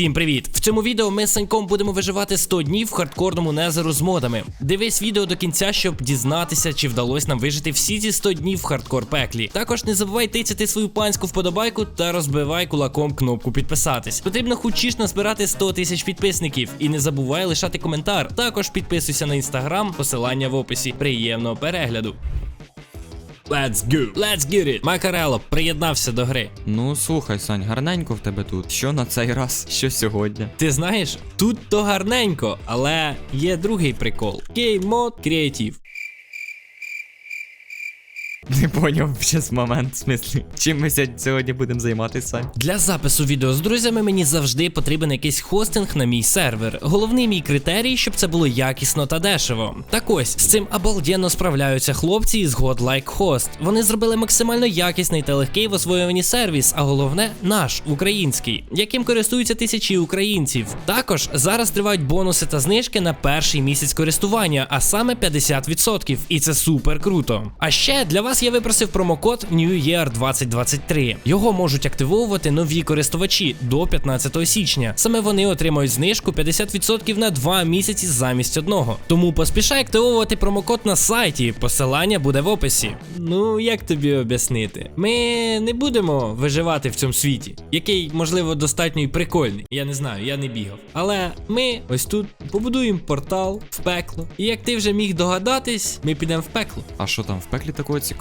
Всім привіт! В цьому відео ми з Саньком будемо виживати 100 днів в хардкорному незеру з модами. Дивись відео до кінця, щоб дізнатися, чи вдалося нам вижити всі ці 100 днів в хардкор пеклі. Також не забувай тицяти свою панську вподобайку та розбивай кулаком кнопку підписатись. Потрібно хочеш назбирати 100 тисяч підписників. І не забувай лишати коментар. Також підписуйся на інстаграм, посилання в описі. Приємного перегляду. Let's go! Let's get it! Макарело приєднався до гри. Ну слухай, Сань, гарненько в тебе тут. Що на цей раз? Що сьогодні? Ти знаєш, тут то гарненько, але є другий прикол. Game Mode Creative. Не поняв щас момент, в смислі. Чим ми сьогодні- будемо займатися? Для запису відео з друзями мені завжди потрібен якийсь хостинг на мій сервер. Головний мій критерій, щоб це було якісно та дешево. Так ось з цим обалденно справляються хлопці із Godlike Host. Вони зробили максимально якісний та легкий в освоюванні сервіс, а головне наш український, яким користуються тисячі українців. Також зараз тривають бонуси та знижки на перший місяць користування, а саме 50%. І це супер круто. А ще для вас я випросив промокод New Year 2023. Його можуть активовувати нові користувачі до 15 січня. Саме вони отримають знижку 50% на 2 місяці замість одного. Тому поспішай активовувати промокод на сайті. Посилання буде в описі. Ну як тобі об'яснити? Ми не будемо виживати в цьому світі, який, можливо, достатньо і прикольний. Я не знаю, я не бігав. Але ми ось тут побудуємо портал в пекло. І як ти вже міг догадатись, ми підемо в пекло. А що там в пеклі такого цікавого?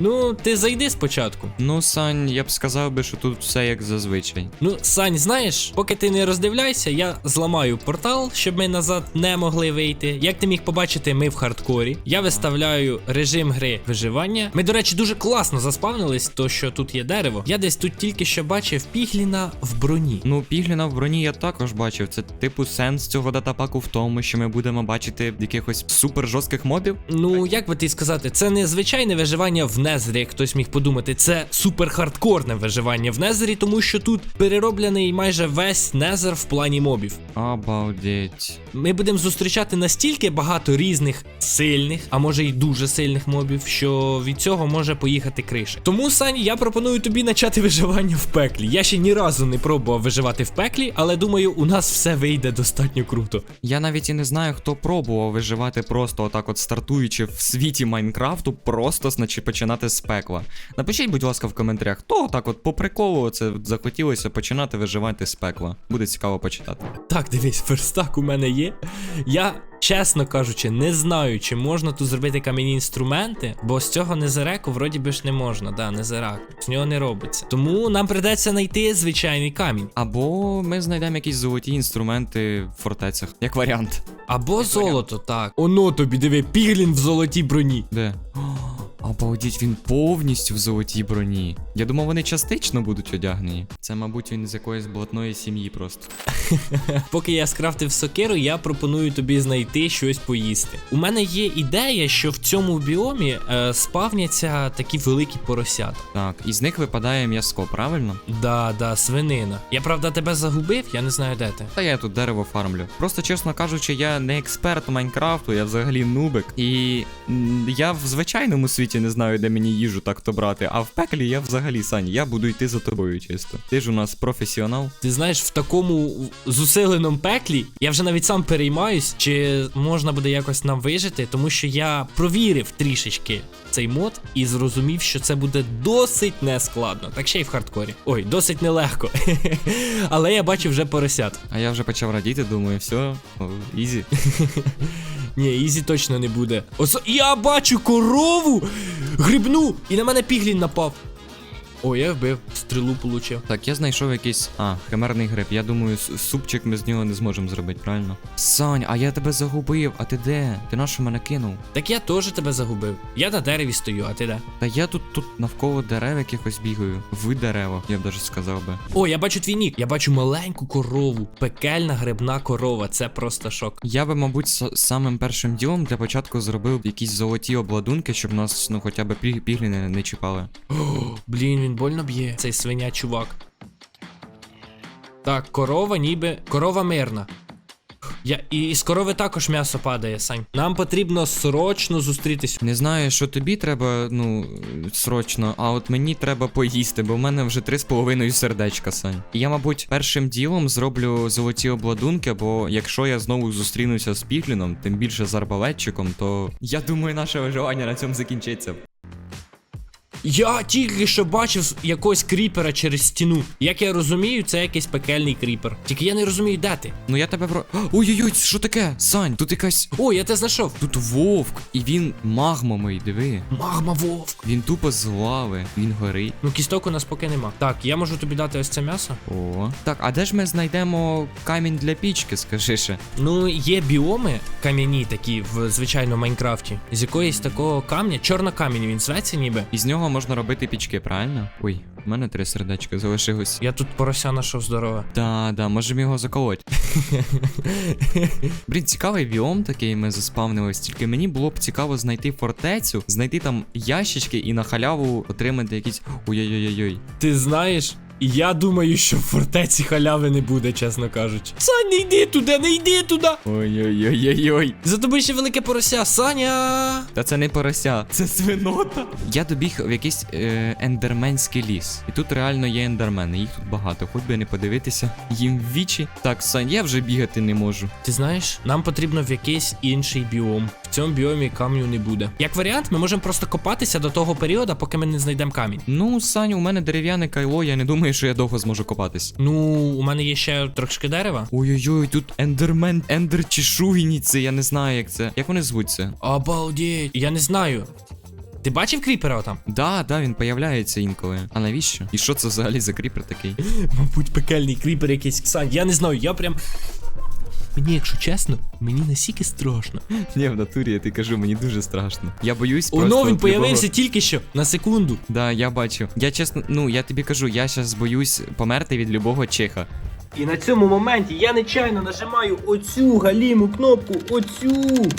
Ну, ти зайди спочатку. Ну, Сань, я б сказав би, що тут все як зазвичай. Ну, Сань, знаєш, поки ти не роздивляйся, я зламаю портал, щоб ми назад не могли вийти. Як ти міг побачити, ми в хардкорі. Я виставляю режим гри виживання. Ми, до речі, дуже класно заспавнились, то що тут є дерево. Я десь тут тільки що бачив пігліна в броні. Ну, пігліна в броні я також бачив. Це типу сенс цього датапаку в тому, що ми будемо бачити якихось супер жорстких мобів. Ну, як би ти сказати, це не звичайне виживання в Незері, як хтось міг подумати. Це супер хардкорне виживання в Незері, тому що тут перероблений майже весь Незер в плані мобів. Обалдеть. Ми будемо зустрічати настільки багато різних сильних, а може й дуже сильних мобів, що від цього може поїхати криша. Тому, Сань, я пропоную тобі почати виживання в пеклі. Я ще ні разу не пробував виживати в пеклі, але думаю, у нас все вийде достатньо круто. Я навіть і не знаю, хто пробував виживати просто отак, от стартуючи в світі Майнкрафту, просто значить починати з пекла. Напишіть, будь ласка, в коментарях, хто отак от по приколу це захотілося починати виживати з пекла. Буде цікаво почитати. Так, дивись, верстак у мене є. Я, чесно кажучи, не знаю, чи можна тут зробити кам'яні інструменти, бо з цього незереку вроді би ж не можна, да, незерак. З нього не робиться. Тому нам придеться знайти звичайний камінь. Або ми знайдемо якісь золоті інструменти в фортецях, як варіант. Або золото, так. Оно тобі, диви, піглін в золотій броні. Де? Обалдіть, він повністю в золотій броні. Я думав, вони частично будуть одягнені. Це, мабуть, він з якоїсь блатної сім'ї просто. Поки я скрафтив сокиру, я пропоную тобі знайти щось поїсти. У мене є ідея, що в цьому біомі е, спавняться такі великі поросята. Так, із них випадає м'яско, правильно? Да, да, свинина. Я правда тебе загубив, я не знаю де ти. Та я тут дерево фармлю. Просто чесно кажучи, я не експерт Майнкрафту, я взагалі нубик. І я в звичайному світі не знаю, де мені їжу так-то брати, а в пеклі я взагалі Сань, я буду йти за тобою чисто. Ти ж у нас професіонал. Ти знаєш, в такому зусиленому пеклі я вже навіть сам переймаюсь, чи можна буде якось нам вижити, тому що я провірив трішечки цей мод і зрозумів, що це буде досить нескладно. Так ще й в хардкорі. Ой, досить нелегко. Але я бачив вже поросят. А я вже почав радіти, думаю, все, ізі. Ні, ізі точно не буде. Ос... Я бачу корову! Грибну! І на мене піглін напав. О, я вбив, стрілу получив. Так, я знайшов якийсь. А, химерний гриб. Я думаю, супчик ми з нього не зможемо зробити, правильно? Сань, а я тебе загубив, а ти де? Ти на що мене кинув? Так я теж тебе загубив. Я на дереві стою, а ти де? Та я тут тут навколо дерев якихось бігаю. В деревах, я б даже сказав би. О, я бачу твій нік. Я бачу маленьку корову. Пекельна грибна корова. Це просто шок. Я би, мабуть, самим першим ділом для початку зробив якісь золоті обладунки, щоб нас, ну, хоча б пі- пігліни не чіпали. О, блін, він больно б'є. Цей свиня чувак. Так, корова ніби. Корова мирна. Я і з корови також м'ясо падає, Сань. Нам потрібно срочно зустрітись. Не знаю, що тобі треба, ну, срочно, а от мені треба поїсти, бо в мене вже три з половиною сердечка, Сань. Я, мабуть, першим ділом зроблю золоті обладунки, бо якщо я знову зустрінуся з Пігліном, тим більше з арбалетчиком, то я думаю, наше виживання на цьому закінчиться. Я тільки що бачив якогось кріпера через стіну. Як я розумію, це якийсь пекельний кріпер. Тільки я не розумію, де ти. Ну я тебе про. Ой-ой-ой, що таке? Сань, тут якась. О, я те знайшов. Тут вовк, і він магмовий, диви. Магма вовк. Він тупо з лави, він горить. Ну, кісток у нас поки нема. Так, я можу тобі дати ось це м'ясо. О. Так, а де ж ми знайдемо камінь для пічки, скажи ще? Ну, є біоми кам'яні такі в звичайному Майнкрафті. З якоїсь такого камня, чорнокамінь він зветься ніби. Із нього можна робити пічки, правильно? Ой, в мене три сердечка залишилось. Я тут порося нашов здорове. Да, да, можемо його заколоть. Блін, цікавий біом такий ми заспавнились, тільки мені було б цікаво знайти фортецю, знайти там ящички і на халяву отримати якісь. Ой-ой-ой-ой. Ти знаєш, я думаю, що в фортеці халяви не буде, чесно кажучи. Сань, не йди туди, не йди туди. Ой-ой-ой-ой-ой. За тобою ще велике порося, Саня. Та це не порося, це свинота. Я добіг в якийсь е, ендерменський ліс. І тут реально є ендермени, їх тут багато. Хоч би не подивитися їм в вічі. Так, Сань, я вже бігати не можу. Ти знаєш, нам потрібно в якийсь інший біом. В цьому біомі камню не буде. Як варіант, ми можемо просто копатися до того періоду, поки ми не знайдемо камінь. Ну, Сань, у мене дерев'яне кайло, я не думаю, що я довго зможу копатись. Ну, у мене є ще трошки дерева. Ой-ой-ой, тут ендермен, ендер чешуйніці, я не знаю, як це. Як вони звуться? Обалдеть, я не знаю. Ти бачив кріпера там? Да, да, він появляється інколи. А навіщо? І що це взагалі за кріпер такий? Мабуть, пекельний кріпер якийсь Ксань. Я не знаю, я прям. Мені, якщо чесно, мені настільки страшно. Ні, в натурі я ти кажу, мені дуже страшно. Я боюсь Оно просто він появився тільки що, на секунду. Да, я бачу. Я чесно, ну я тобі кажу, я щас боюсь померти від любого чеха. І на цьому моменті я нечайно нажимаю оцю галіму кнопку, оцю.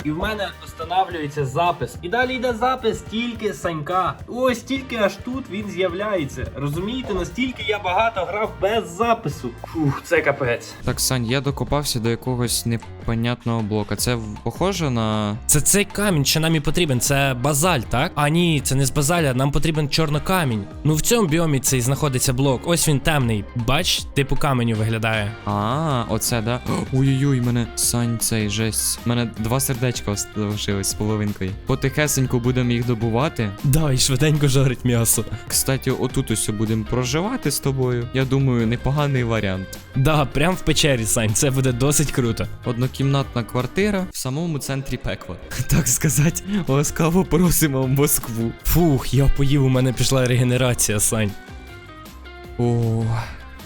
І в мене встановлюється запис. І далі йде запис тільки Санька. Ось тільки аж тут він з'являється. Розумієте, настільки я багато грав без запису. Фух, це капець. Так, Сань, я докопався до якогось непонятного блока. Це похоже на. Це цей камінь, що нам і потрібен, це базаль, так? А ні, це не з базаля, нам потрібен чорнокамінь. Ну в цьому біомі цей знаходиться блок. Ось він темний. Бач, типу каменю виглядає. А, оце, да. Ой-ой-ой, мене Сань, цей жесть. У мене два сердечка ос- залишилось з половинкою. Потихесенько будемо їх добувати. Да, і швиденько жарить м'ясо. Кстати, отут ось будемо проживати з тобою. Я думаю, непоганий варіант. Да, прям в печері, Сань, це буде досить круто. Однокімнатна квартира в самому центрі пекла. Так сказати, ласкаво просимо в Москву. Фух, я поїв, у мене пішла регенерація, Сань. О,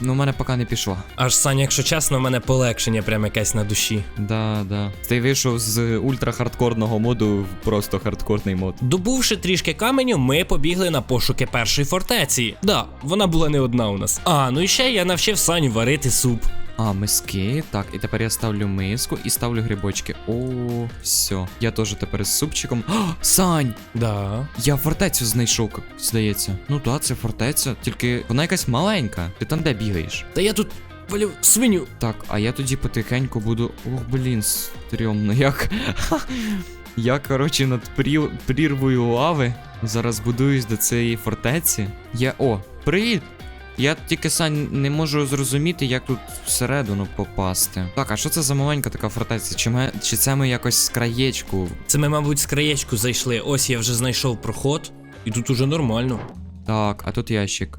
ну в мене поки не пішло. Аж Сань, якщо чесно, у мене полегшення прям якесь на душі. Да, да. Ти вийшов з ультрахардкорного моду в просто хардкорний мод. Добувши трішки каменю, ми побігли на пошуки першої фортеці. Да, вона була не одна у нас. А, ну і ще я навчив Саню варити суп. А, миски. Так, і тепер я ставлю миску і ставлю грибочки. О, все. Я теж тепер з супчиком. А, Сань! Да. Я фортецю знайшов, як здається. Ну так, це фортеця, тільки вона якась маленька. Ти там де бігаєш? Та я тут валю свиню. Так, а я тоді потихеньку буду. Ох, блін, стрьомно, як. Я, коротше, над прір... прірвою лави зараз будуюсь до цієї фортеці. Я. О, привіт! Я тільки Сань не можу зрозуміти, як тут всередину попасти. Так, а що це за маленька така фортеця? Чи, ми... Чи це ми якось з краєчку? Це ми, мабуть, з краєчку зайшли. Ось я вже знайшов проход. І тут уже нормально. Так, а тут ящик.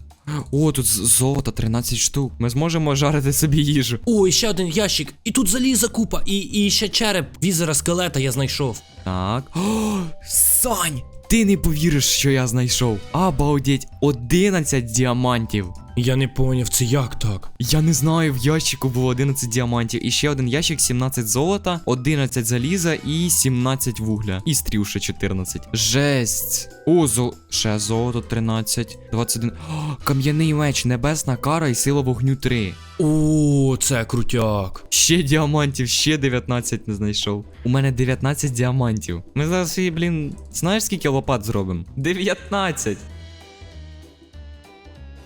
О, тут золото 13 штук. Ми зможемо жарити собі їжу. Ой, ще один ящик. І тут заліза купа. І, і ще череп візера скелета я знайшов. Так. О, Сань! Ти не повіриш, що я знайшов. Обалдеть, 11 діамантів. Я не поняв, це як так? Я не знаю, в ящику було 11 діамантів. І ще один ящик, 17 золота, 11 заліза і 17 вугля. І стріл ще 14. Жесть. О, зол... ще золото 13, 21. О, кам'яний меч, небесна кара і сила вогню 3. О, це крутяк. Ще діамантів, ще 19 не знайшов. У мене 19 діамантів. Ми зараз, і, блін, знаєш скільки лопат зробимо? 19.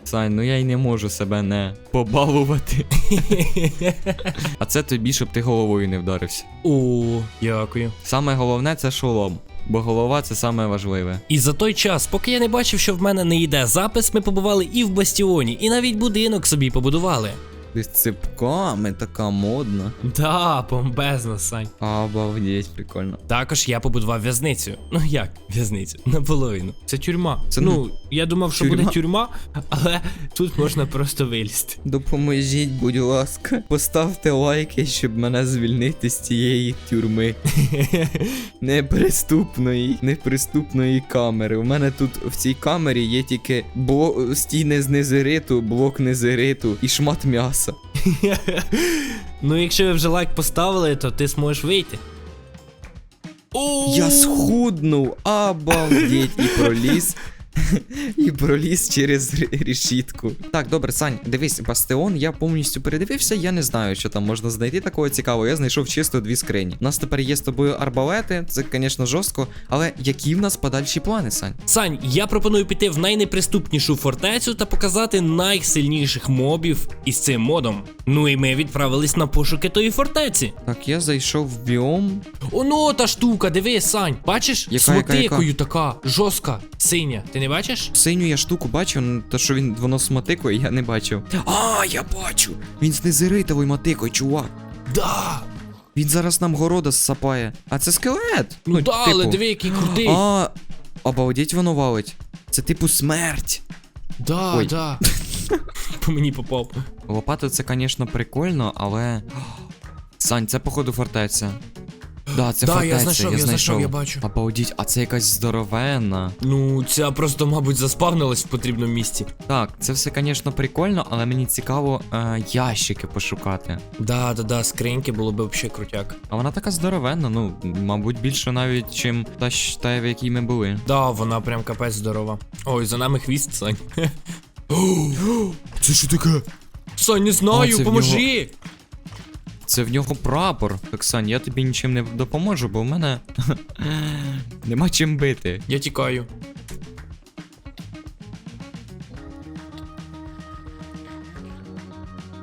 Сань, ну я й не можу себе не побалувати. А це тобі, щоб ти головою не вдарився. О, дякую. Саме головне це шолом. Бо голова це саме важливе. І за той час, поки я не бачив, що в мене не йде запис, ми побували і в бастіоні, і навіть будинок собі побудували. З ципками така модна. Да, бомбезно, Сань. Обалдеть, прикольно. Також я побудував в'язницю. Ну як в'язницю? Наполовину. Це тюрма. Це ну, я думав, що тюрма? буде тюрма, але тут можна просто вилізти. Допоможіть, будь ласка, поставте лайки, щоб мене звільнити з цієї тюрми. Неприступної, неприступної камери. У мене тут в цій камері є тільки бло... стіни з незериту, блок незериту і шмат м'яса. Ну, якщо ви вже лайк поставили, то ти зможеш вийти. Я схуднув, обалдеть, і проліз. І проліз через ре- решітку. Так, добре, Сань, дивись, бастеон, я повністю передивився, я не знаю, що там можна знайти такого цікавого. Я знайшов чисто дві скрині. У нас тепер є з тобою арбалети, це, звісно, жорстко, але які в нас подальші плани, Сань? Сань, я пропоную піти в найнеприступнішу фортецю та показати найсильніших мобів із цим модом. Ну і ми відправились на пошуки тої фортеці. Так, я зайшов в біом. Оно та штука, диви, Сань. Бачиш? Яка, яка, яка? мотикою така, жорстка, синя. Ти не бачиш? Синю я штуку бачив, ну, то що він воно з мотикою, я не бачив. А, я бачу! Він з незеритовою мотикою, чувак. Да. Він зараз нам города сапає. А це скелет. Ну, да, але типу. диви, який крутий. А, обалдеть воно валить. Це типу смерть. Да, Ой. да. По мені попав. Лопата це, звісно, прикольно, але. Сань, це походу фортеця. Да, це Да, я знайшов, я знайшов, я бачу. Обалдіть, а це якась здоровенна. Ну, ця просто, мабуть, заспавнилась в потрібному місці. Так, це все, звісно, прикольно, але мені цікаво е, ящики пошукати. Да, да, да, скриньки було б взагалі крутяк. А вона така здоровенна, ну, мабуть, більше навіть, чим та, та в якій ми були. Да, вона прям капець здорова. Ой, за нами хвіст, Сань. Це що таке? Сань, не знаю, поможи! Це в нього прапор. Оксан, я тобі нічим не допоможу, бо в мене нема чим бити. Я тікаю.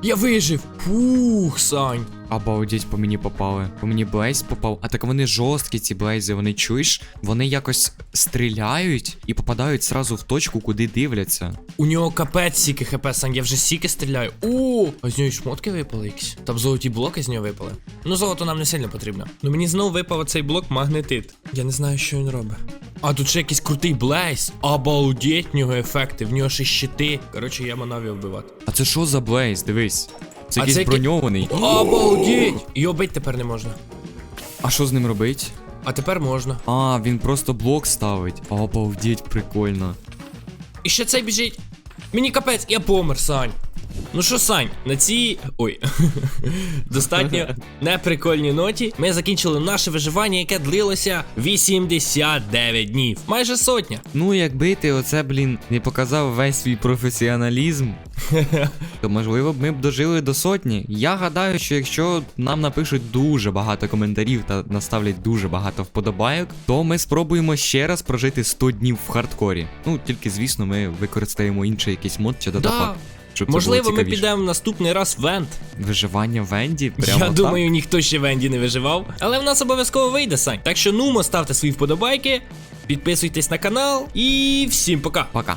Я вижив! Фух, Сань. Обалдеть, по мені попали. По мені Блейз попав. А так вони жорсткі, ці блейзи, вони чуєш? Вони якось стріляють і попадають сразу в точку, куди дивляться. У нього капець сіки хп, Сань, я вже сіки стріляю. О, а з нього й шмотки випали якісь. Там золоті блоки з нього випали. Ну, золото нам не сильно потрібно. Ну мені знову випав оцей блок магнетит. Я не знаю, що він робить. А тут ще якийсь крутий блейз. Обалдеть в нього ефекти, в нього ще щити. Коротше, я манаві вбивати. А це що за Блейз? Дивись. Це якийсь який- броньований. Обалдеть! Його бить тепер не можна. А що з ним робить? А тепер можна. А, він просто блок ставить. Обалдеть, прикольно. І ще цей біжить. Мені капець, я помер, Сань. Ну що, Сань, на цій. Ой. Достатньо неприкольній ноті. Ми закінчили наше виживання, яке длилося 89 днів. Майже сотня. Ну, якби ти оце, блін, не показав весь свій професіоналізм, то можливо б ми б дожили до сотні. Я гадаю, що якщо нам напишуть дуже багато коментарів та наставлять дуже багато вподобайок, то ми спробуємо ще раз прожити 100 днів в хардкорі. Ну, тільки звісно, ми використаємо інший якийсь мод чи Да. Щоб Можливо, ми підемо в наступний раз в Вент. Виживання в Венді? Прямо Я так? думаю, ніхто ще в Енді не виживав. Але в нас обов'язково вийде, Сань. Так що нумо, ставте свої вподобайки, підписуйтесь на канал і всім пока. Пока.